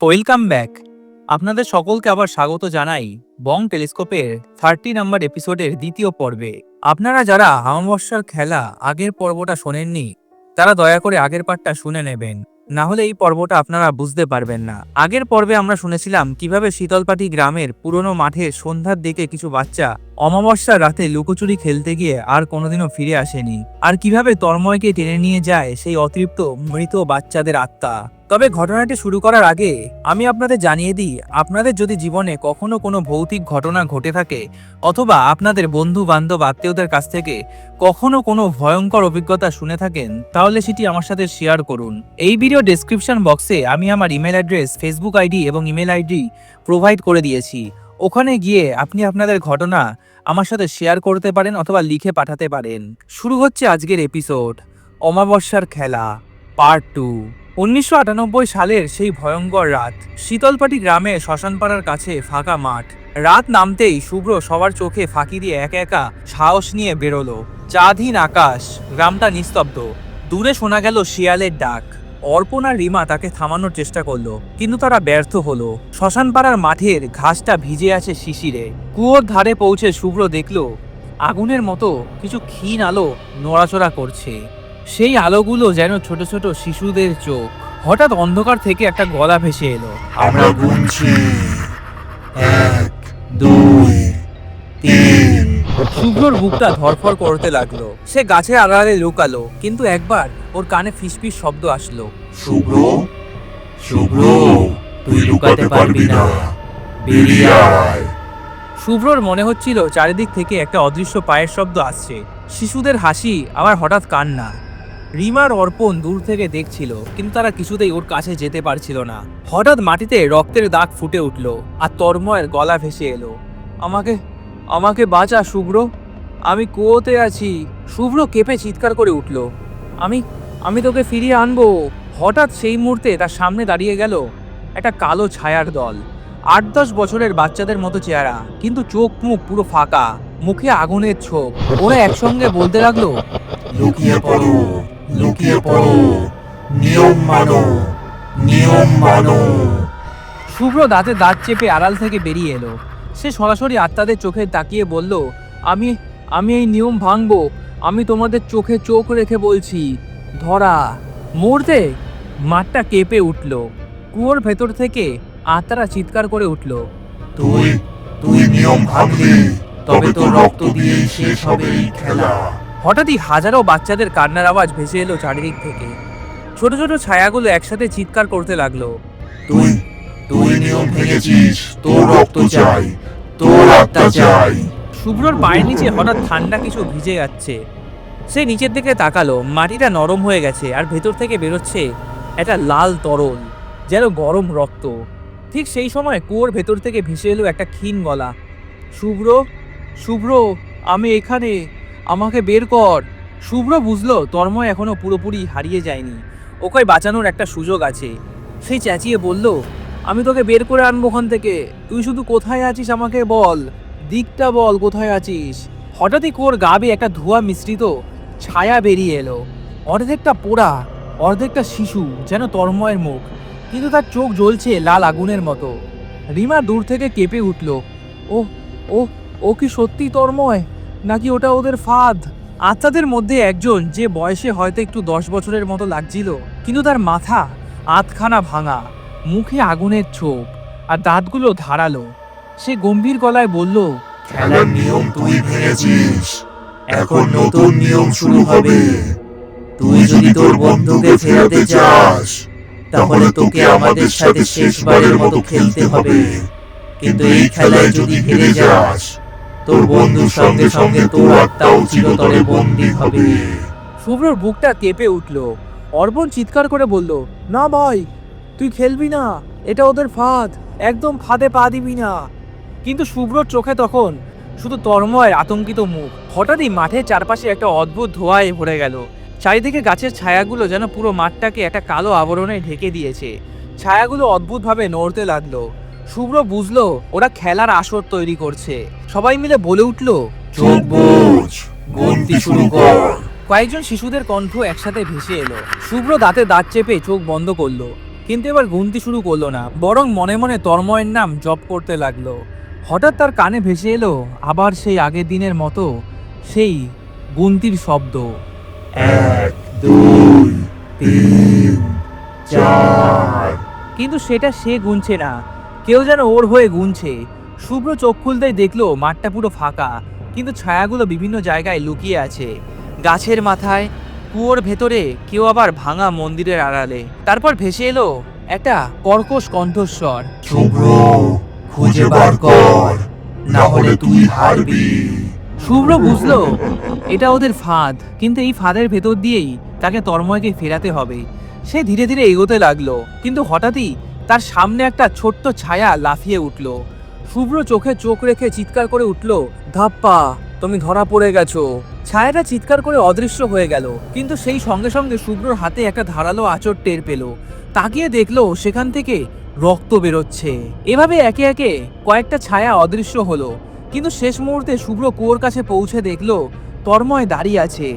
Welcome back. আপনাদের সকলকে আবার স্বাগত জানাই বং টেলিস্কোপের থার্টি নাম্বার এপিসোডের দ্বিতীয় পর্বে। আপনারা যারা অমাবস্যার খেলা আগের পর্বটা শোনেননি, তারা দয়া করে আগের পার্টটা শুনে নেবেন। না হলে এই পর্বটা আপনারা বুঝতে পারবেন না। আগের পর্বে আমরা শুনেছিলাম কীভাবে শীতলপাটি গ্রামের পুরনো মাঠে সন্ধ্যার দিকে কিছু বাচ্চা অমাবস্যার রাতে লুকোচুরি খেলতে গিয়ে আর কোনোদিনও ফিরে আসেনি। আর কীভাবে তন্ময়কে টেনে নিয়ে যায় সেই অতৃপ্ত মৃত বাচ্চাদের আত্মা? তবে ঘটনাটি শুরু করার আগে আমি আপনাদের জানিয়ে দিই, আপনাদের যদি জীবনে কখনো কোনো ভৌতিক ঘটনা ঘটে থাকে অথবা আপনাদের বন্ধু বান্ধব আত্মীয়দের কাছ থেকে কখনো কোনো ভয়ঙ্কর অভিজ্ঞতা শুনে থাকেন, তাহলে সেটি আমার সাথে শেয়ার করুন। এই ভিডিও ডেসক্রিপশন বক্সে আমি আমার ইমেল অ্যাড্রেস ফেসবুক আইডি এবং ইমেল আইডি প্রোভাইড করে দিয়েছি। ওখানে গিয়ে আপনি আপনাদের ঘটনা আমার সাথে শেয়ার করতে পারেন অথবা লিখে পাঠাতে পারেন। শুরু হচ্ছে আজকের এপিসোড অমাবস্যার খেলা পার্ট টু উনিশশো আটানব্বই সালের সেই ভয়ঙ্কর রাত, শীতলপাটি গ্রামে শ্মশানপাড়ার কাছে ফাঁকা মাঠ। রাত নামতেই শুভ্র সবার চোখে ফাঁকি দিয়ে একা একা সাহস নিয়ে বেরোলো। চাঁদহীন আকাশ, গ্রামটা নিস্তব্ধ। দূরে শোনা গেল শিয়ালের ডাক। অর্পণ আর রিমা তাকে থামানোর চেষ্টা করল, কিন্তু তারা ব্যর্থ হলো। শ্মশানপাড়ার মাঠের ঘাসটা ভিজে আছে শিশিরে। কুয়োর ধারে পৌঁছে শুভ্র দেখল, আগুনের মতো কিছু ক্ষীণ আলো নড়াচড়া করছে। সেই আলোগুলো যেন ছোট ছোট শিশুদের চোখ। হঠাৎ অন্ধকার থেকে একটা গলা ভেসে এলো। আমরা গুনছি। এক, দুই, তিন। শুভ্রর বুকটা ধরফর করতে লাগল। সে গাছের আড়ালে লুকালো কিন্তু একবার ওর কানে ফিসফিস শব্দ আসলো। শুভ্র শুভ্র তুই লুকাতে পারবি না। বেরিয়ে আয়। শুভ্রর মনে হচ্ছিল চারিদিক থেকে একটা অদৃশ্য পায়ের শব্দ আসছে। শিশুদের হাসি আবার হঠাৎ কান্না। রিমার অর্পণ দূর থেকে দেখছিল কিন্তু তারা কিছুতেই ওর কাছে যেতে পারছিল না। হঠাৎ মাটিতে রক্তের দাগ ফুটে উঠল আর তর্ময়ের গলা ভেসে এলো। আমাকে আমাকে বাঁচা, শুভ্র। আমি কুয়োতে আছি। শুভ্র কেঁপে চিৎকার করে উঠল। আমি আমি তোকে ফিরিয়ে আনব। হঠাৎ সেই মুহূর্তে তার সামনে দাঁড়িয়ে গেল একটা কালো ছায়ার দল। আট দশ বছরের বাচ্চাদের মতো চেহারা, কিন্তু চোখ মুখ পুরো ফাঁকা, মুখে আগুনের ছোপ। ওরা একসঙ্গে বলতে লাগল, লুকিয়ে পড়ো লুকিয়ে পড়ো। নিয়ম মানো নিয়ম মানো। শুভ্র দাঁতে দাঁত চেপে আড়াল থেকে বেরিয়ে এলো। সে সরাসরি আত্মাদের চোখে তাকিয়ে বলল আমি আমি এই নিয়ম ভাঙবো। আমি তোমাদের চোখে চোখ রেখে বলছি ধরা মুহূর্তে মাঠটা কেঁপে উঠল। কুয়োর ভেতর থেকে আত্মারা চিৎকার করে উঠল তুই তুই নিয়ম ভাঙলি তবে তো রক্ত দিয়ে শেষ হবে এই খেলা। হঠাৎই হাজারো বাচ্চাদের কান্নার আওয়াজ ভেসে এলো চারিদিক থেকে। ছোট ছোট ছায়াগুলো একসাথে চিৎকার করতে লাগল তুই তুই নিয়ম ভেঙেছিস তোর রক্ত চাই। তোর আত্মা চাই। শুভ্রর পায়ের নিচে হঠাৎ ঠান্ডা কিছু ভিজে যাচ্ছে। সে নিচের দিকে তাকালো মাটিটা নরম হয়ে গেছে আর ভেতর থেকে বেরোচ্ছে একটা লাল তরল যেন গরম রক্ত। ঠিক সেই সময় কুয়োর ভেতর থেকে ভেসে এলো একটা ক্ষীণ গলা। শুভ্র শুভ্র আমি এখানে আমাকে বের কর। শুভ্র বুঝলো তন্ময় এখনও পুরোপুরি হারিয়ে যায়নি। ওকে বাঁচানোর একটা সুযোগ আছে। সেই চেঁচিয়ে বলল আমি তোকে বের করে আনব ওখান থেকে। তুই শুধু কোথায় আছিস আমাকে বল? দিকটা বল, কোথায় আছিস? হঠাৎই কোর গাবে একটা ধোঁয়া মিশ্রিত ছায়া বেরিয়ে এলো। অর্ধেকটা পোড়া, অর্ধেকটা শিশু, যেন তন্ময়ের মুখ। কিন্তু তার চোখ জ্বলছে লাল আগুনের মতো। রিমা দূর থেকে কেঁপে উঠল ও ও ও কি সত্যি তন্ময়? নাকি ওটা ওদের ফাঁদ? আত্মাদের মধ্যে একজন, যে বয়সে হয়তো একটু দশ বছরের মতো লাগছিল, কিন্তু তার মাথা আধখানা ভাঙা। মুখে আগুনের ছোপ আর দাঁতগুলো ধারালো। সে গম্ভীর গলায় বলল, খেলার নিয়ম তুই ভেঙেছিস। এখন নতুন নিয়ম শুরু হবে। তুই যদি তোর বন্ধুকে ফেরাতে চাস, তাহলে তোকে আমাদের সাথে শেষবারের মতো খেলতে হবে। কিন্তু এই খেলায় যদি হেরে যাস, তোর বন্ধুর সঙ্গে সঙ্গে তোর আত্মাও চিরতরে বন্দী হবে। শুভ্রর বুকটা কেঁপে উঠল। অর্পণ চিৎকার করে বলল, না ভাই তুই খেলবি না এটা ওদের ফাঁদ একদম ফাঁদে পা দিবি না। কিন্তু শুভ্রর চোখে তখন শুধু তন্ময়ের আতঙ্কিত মুখ। হঠাৎই মাঠের চারপাশে একটা অদ্ভুত ধোঁয়ায় ভরে গেল। চারিদিকে গাছের ছায়াগুলো যেন পুরো মাঠটাকে একটা কালো আবরণে ঢেকে দিয়েছে। ছায়াগুলো অদ্ভুতভাবে নড়তে লাগল। শুভ্র বুঝলো ওরা খেলার আসর তৈরি করছে। সবাই মিলে বলে উঠল শুরু কর। কয়েকজন শিশুদের কণ্ঠ একসাথে ভেসে এলো। শুভ্র দাঁতে দাঁত চেপে চোখ বন্ধ করল। কিন্তু এবার গুনতি শুরু করল না বরং মনে মনে তন্ময়ের নাম জপ করতে লাগল। হঠাৎ তার কানে ভেসে এলো আবার সেই আগের দিনের মতো সেই গুনতির শব্দ। এক দুই তিন চার। কিন্তু সেটা সে গুনছে না কেউ যেন ওর হয়ে গুনছে। শুভ্র চোখ খুলতেই দেখল মাঠটা পুরো ফাঁকা কিন্তু ছায়াগুলো বিভিন্ন জায়গায় লুকিয়ে আছে। গাছের মাথায় কুয়োর ভেতরে কেউ আবার ভাঙা মন্দিরের আড়ালে। তারপর ভেসে এলো একটা কর্কশ কণ্ঠস্বর। শুভ্র খুঁজে বার কর না হলে তুই হারবি। শুভ্র বুঝলো এটা ওদের ফাঁদ কিন্তু এই ফাঁদের ভেতর দিয়েই তাকে তন্ময়কে ফেরাতে হবে। সে ধীরে ধীরে এগোতে লাগল কিন্তু হঠাৎই তার সামনে একটা ছোট্ট ছায়া লাফিয়ে উঠল। শুভ্র চোখে চোখ রেখে চিৎকার করে উঠল ধাপ্পা তুমি ধরা পড়ে গেছো। ছায়াটা চিৎকার করে অদৃশ্য হয়ে গেল, কিন্তু সেই সঙ্গে সঙ্গে শুভ্রর হাতে একটা ধারালো আচর টের পেল। তাকিয়ে দেখল সেখান থেকে রক্ত বেরোচ্ছে। এভাবে একে একে কয়েকটা ছায়া অদৃশ্য হলো, কিন্তু শেষ মুহূর্তে শুভ্র কুয়োর কাছে পৌঁছে দেখল তন্ময় দাঁড়িয়ে আছে।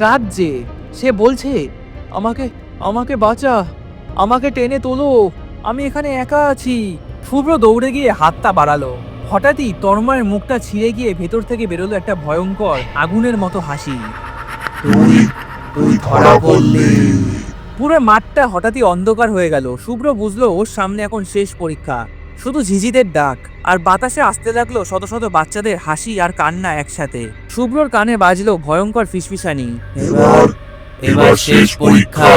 কাঁদছে। সে বলছে, আমাকে আমাকে বাঁচা, আমাকে টেনে তোলো, আমি এখানে একা আছি। শুভ্র দৌড়ে গিয়ে হাতটা বাড়ালো। হঠাৎই তন্ময়ের মুখটা ছিঁড়ে গিয়ে ভেতর থেকে বেরোলো একটা ভয়ঙ্কর আগুনের মতো হাসি। তুই তুই ধরা পড়লি। পুরো মাঠটা হঠাৎই অন্ধকার হয়ে গেল। শুভ্র বুঝলো ওর সামনে এখন শেষ পরীক্ষা। শুধু ঝিঝিদের ডাক আর বাতাসে আসতে লাগল শত শত বাচ্চাদের হাসি আর কান্না একসাথে। শুভ্রর কানে বাজলো ভয়ঙ্কর ফিসফিসানি। এবার এবার শেষ পরীক্ষা।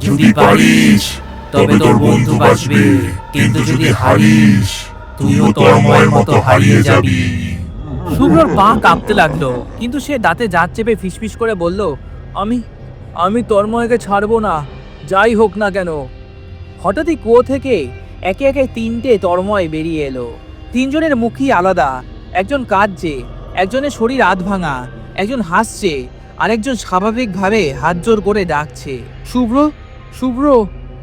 যদি পারিস তবে তোর বন্ধু বাঁচবে। কিন্তু যদি হারিস তুইও তন্ময়ের মতো হারিয়ে যাবি। শুভ্রর পা কাঁপতে লাগল, কিন্তু সে দাঁতে দাঁত চেপে ফিসফিস করে বলল, আমি আমি তন্ময়কে ছাড়বো না, যাই হোক না কেন। হঠাৎই কুয়ো থেকে একে একে তিনটে তন্ময় বেরিয়ে এলো। তিনজনের মুখই আলাদা, একজন কাঁদছে, একজনের শরীর আধ ভাঙা, একজন হাসছে, আরেকজন স্বাভাবিকভাবে হাত জোর করে ডাকছে, শুভ্র শুভ্র,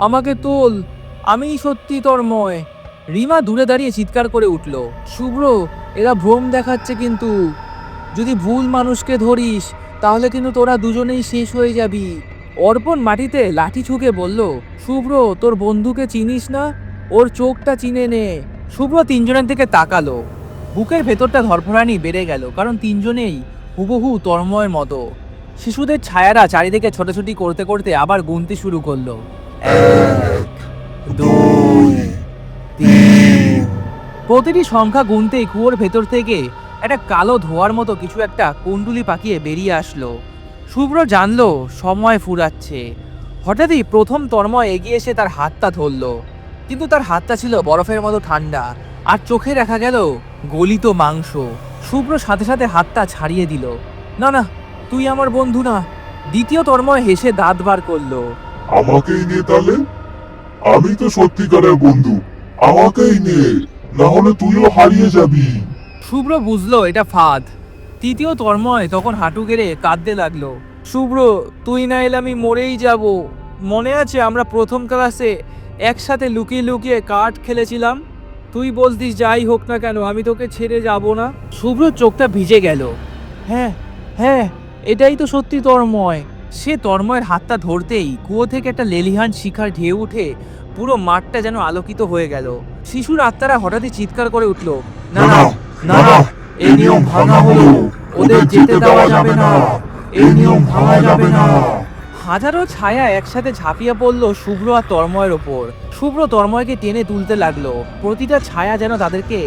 আমাকে তোল আমি সত্যি তন্ময়। রিমা দূরে দাঁড়িয়ে চিৎকার করে উঠল, শুভ্র, এরা ভ্রম দেখাচ্ছে কিন্তু। যদি ভুল মানুষকে ধরিস, তাহলে কিন্তু তোরা দুজনেই শেষ হয়ে যাবি। অর্পণ মাটিতে লাঠি ছুঁকে বলল, শুভ্র, তোর বন্ধুকে চিনিস না? ওর চোখটা চিনে নে। শুভ্র তিনজনের দিকে তাকালো। বুকের ভেতরটা ধরফরানি বেড়ে গেল, কারণ তিনজনেই হুবহু তর্ময়ের মতো। শিশুদের ছায়ারা চারিদিকে ছোটাছুটি করতে করতে আবার গুনতে শুরু করল। এক, দুই প্রতিটি সংখ্যা গুনতেই কুয়োর ভেতর থেকে একটা কালো ধোয়ার মতো কিছু একটা কুণ্ডুলি পাকিয়ে বেরিয়ে আসলো। শুভ্র জানলো, সময় ফুরাচ্ছে। হঠাৎই প্রথম তন্ময় এগিয়ে এসে তার হাতটা ধরলো। কিন্তু তার হাতটা ছিল বরফের মতো ঠান্ডা আর চোখে দেখা গেল গলিত মাংস। শুভ্র সাথে সাথে হাতটা ছাড়িয়ে দিল। না না, তুই আমার বন্ধু না। দ্বিতীয় তন্ময় হেসে দাঁত বার করল। আমাকেই নে তাহলে? আমি তো সত্যিকারের বন্ধু। আমাকেই নে না হলে তুইও হারিয়ে যাবি। শুভ্র বুঝলো, এটা ফাঁদ। তৃতীয় তন্ময় তখন হাঁটু গেড়ে কাঁদতে লাগল। শুভ্র, তুই না এলে আমি মরেই যাব। মনে আছে আমরা প্রথম ক্লাসে একসাথে লুকিয়ে লুকিয়ে কাঠ খেলেছিলাম? তুই বলতিস যাই হোক না কেন, আমি তোকে ছেড়ে যাব না? শুভ্র চোখটা ভিজে গেল। হ্যাঁ হ্যাঁ এটাই তো সত্যি তন্ময়। সে তন্ময়ের হাতটা ধরতেই কুয়ো থেকে একটা লেলিহান শিখার ঢেউ উঠে পুরো মাঠটা যেন আলোকিত হয়ে গেল। শিশুর আত্মারা হঠাৎই চিৎকার করে উঠল না না না এই নিয়ম ভাঙা হলো ওদের যেতে দেওয়া যাবে না এই নিয়ম ভাঙা যাবে না। হাজারো ছায়া একসাথে ঝাঁপিয়ে পড়ল শুভ্র আর তর্ময়ের ওপর। শুভ্র তর্ময়কে টেনে তুলতে লাগল। প্রতিটা ছায়া যেন তাদেরকে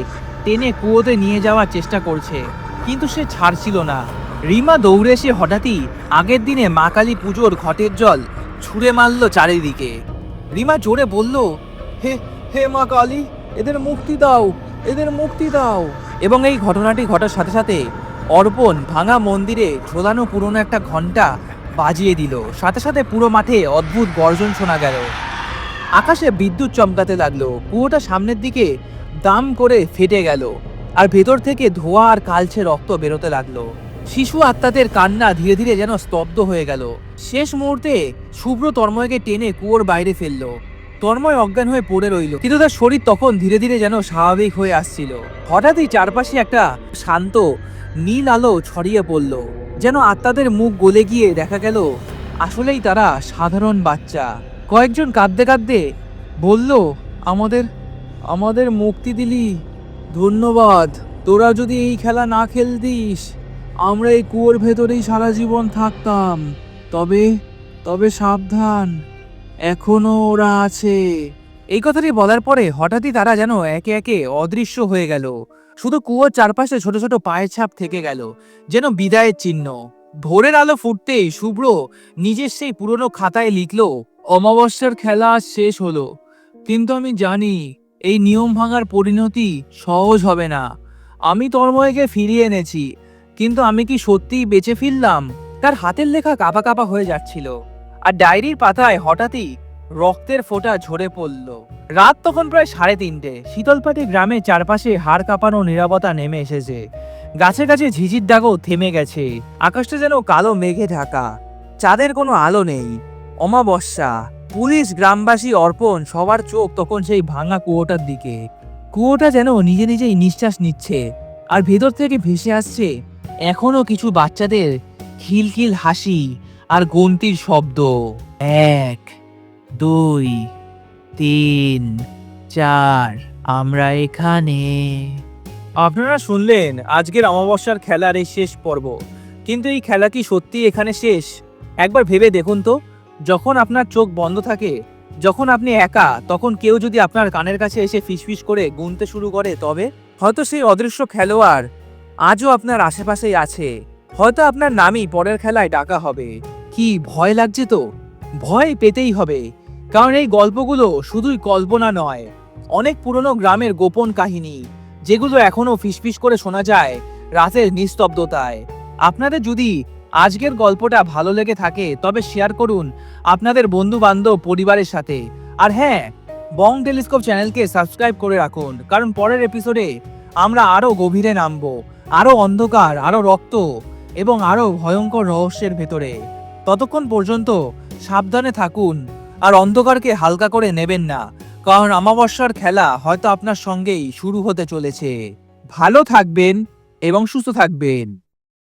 টেনে কুয়োতে নিয়ে যাওয়ার চেষ্টা করছে। কিন্তু সে ছাড়ছিল না। রিমা দৌড়ে এসে হঠাৎই আগের দিনে মা কালী পুজোর ঘটের জল ছুঁড়ে মারল চারিদিকে। রিমা জোরে বলল, হে হে মা কালী, এদের মুক্তি দাও, এদের মুক্তি দাও। এবং এই ঘটনাটি ঘটার সাথে সাথে অর্পণ ভাঙা মন্দিরে ঝোলানো পুরনো একটা ঘণ্টা বাজিয়ে দিল। সাথে সাথে পুরো মাঠে অদ্ভুত গর্জন শোনা গেল। আকাশে বিদ্যুৎ চমকাতে লাগল। কুয়োটা সামনের দিকে দাম করে ফেটে গেল। আর ভেতর থেকে ধোঁয়া আর কালছে রক্ত বেরোতে লাগল। শিশু আত্মাদের কান্না ধীরে ধীরে যেন স্তব্ধ হয়ে গেল। শেষ মুহূর্তে শুভ্র তন্ময়কে টেনে কুয়োর বাইরে ফেলল। তন্ময় অজ্ঞান হয়ে পড়ে রইল। কিন্তু তার শরীর তখন ধীরে ধীরে যেন স্বাভাবিক হয়ে আসছিল। হঠাৎই চারপাশে একটা শান্ত, নীল আলো ছড়িয়ে পড়ল। যেন আত্মাদের মুখ গলে গিয়ে দেখা গেল, আসলেই তারা সাধারণ বাচ্চা। কয়েকজন কাঁদতে কাঁদতে বলল, আমাদের আমাদের মুক্তি দিলি। ধন্যবাদ। তোরা যদি এই খেলা না খেলতিস আমরা এই কুয়োর ভেতরেই সারা জীবন থাকতাম। তবে তবে সাবধান, এখনও ওরা আছে। এই কথাটি বলার পরে হঠাৎই তারা যেন একে একে অদৃশ্য হয়ে গেল। শুধু কুয়োর চারপাশে ছোট ছোট পায়ের ছাপ থেকে গেল, যেন বিদায়ের চিহ্ন। ভোরের আলো ফুটতেই শুভ্র নিজের সেই পুরনো খাতায় লিখল, অমাবস্যার খেলা শেষ হলো। কিন্তু আমি জানি, এই নিয়ম ভাঙার পরিণতি সহজ হবে না। আমি তন্ময়কে ফিরিয়ে এনেছি। কিন্তু আমি কি সত্যিই বেঁচে ফিরলাম? তার হাতের লেখা কাপা কাপা হয়ে যাচ্ছিল। আর ডায়েরির পাতায় হঠাৎই রক্তের ফোঁটা ঝরে পড়ল। রাত তখন প্রায় সাড়ে তিনটে। শীতলপাটি গ্রামের চারপাশে হাড় কাঁপানো নিরাপত্তা নেমে এসেছে। গাছে গাছে ঝিঝির দাগও থেমে গেছে। আকাশটা যেন কালো মেঘে ঢাকা। চাঁদের কোনো আলো নেই। অমাবস্যা। পুলিশ, গ্রামবাসী অর্পণ সবার চোখ তখন সেই ভাঙা কুয়োটার দিকে। কুয়োটা যেন নিজে নিজেই নিঃশ্বাস নিচ্ছে। আর ভেতর থেকে ভেসে আসছে এখনও কিছু বাচ্চাদের খিলখিল হাসি আর গন্তির শব্দ। এক, দুই, তিন, চার, আমরা এখানে। আপনারা শুনলেন আজকের অমাবস্যার খেলার এই শেষ পর্ব। কিন্তু এই খেলা কি সত্যি এখানে শেষ? একবার ভেবে দেখুন তো। যখন আপনার চোখ বন্ধ থাকে, যখন আপনি একা, তখন কেউ যদি আপনার কানের কাছে এসে ফিসফিস করে গুনতে শুরু করে তবে, হয়তো সেই অদৃশ্য খেলোয়াড় আজও আপনার আশেপাশেই আছে। হয়তো আপনার নামই পরের খেলায় ডাকা হবে। কি ভয় লাগছে তো? ভয় পেতেই হবে। কারণ এই গল্পগুলো শুধুই কল্পনা নয়, অনেক পুরনো গ্রামের গোপন কাহিনী, যেগুলো এখনও ফিসফিস করে শোনা যায় রাতের নিস্তব্ধতায়। আপনাদের যদি আজকের গল্পটা ভালো লেগে থাকে, তবে শেয়ার করুন আপনাদের বন্ধু বান্ধব পরিবারের সাথে। আর হ্যাঁ বং টেলিস্কোপ চ্যানেলকে সাবস্ক্রাইব করে রাখুন, কারণ পরের এপিসোডে আমরা আরও গভীরে নামবো। আরও অন্ধকার আরও রক্ত এবং আরও ভয়ঙ্কর রহস্যের ভেতরে। ততক্ষণ পর্যন্ত সাবধানে থাকুন আর অন্ধকারকে হালকা করে নেবেন না, কারণ অমাবস্যার খেলা হয়তো আপনার সঙ্গেই শুরু হতে চলেছে। ভালো থাকবেন এবং সুস্থ থাকবেন।